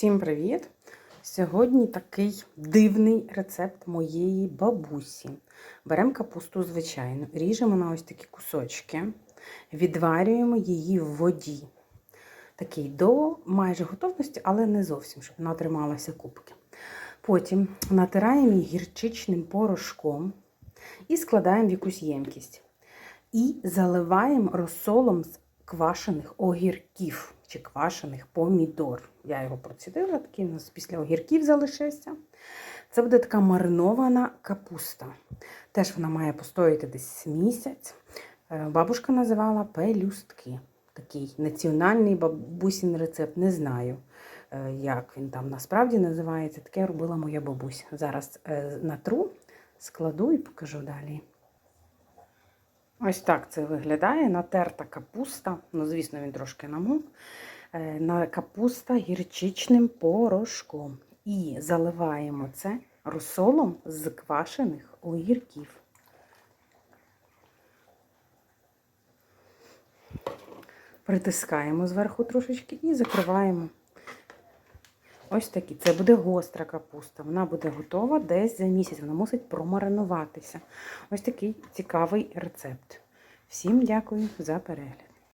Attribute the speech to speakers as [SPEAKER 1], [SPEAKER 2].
[SPEAKER 1] Всім привіт! Сьогодні такий дивний рецепт моєї бабусі. Беремо капусту звичайну, ріжемо на ось такі кусочки, відварюємо її в воді. Такий до майже готовності, але не зовсім, щоб вона трималася кубки. Потім натираємо її гірчичним порошком і складаємо в якусь ємкість. І заливаємо розсолом з квашених огірків чи квашених помідор. Я його процідила, такий у нас після огірків залишився. Це буде така маринована капуста. Теж вона має постояти десь місяць. Е, Бабушка називала пелюстки. Такий національний бабусін рецепт, не знаю, е, як він там насправді називається. Таке робила моя бабуся. Зараз е, натру, складу і покажу далі. Ось так це виглядає. Натерта капуста. Ну, звісно, він трошки намок. Е, На капуста гірчичним порошком. І заливаємо це розсолом з квашених огірків. Притискаємо зверху трошечки і закриваємо. Ось такі. Це буде гостра капуста. Вона буде готова десь за місяць. Вона мусить промаринуватися. Ось такий цікавий рецепт. Всім дякую за перегляд.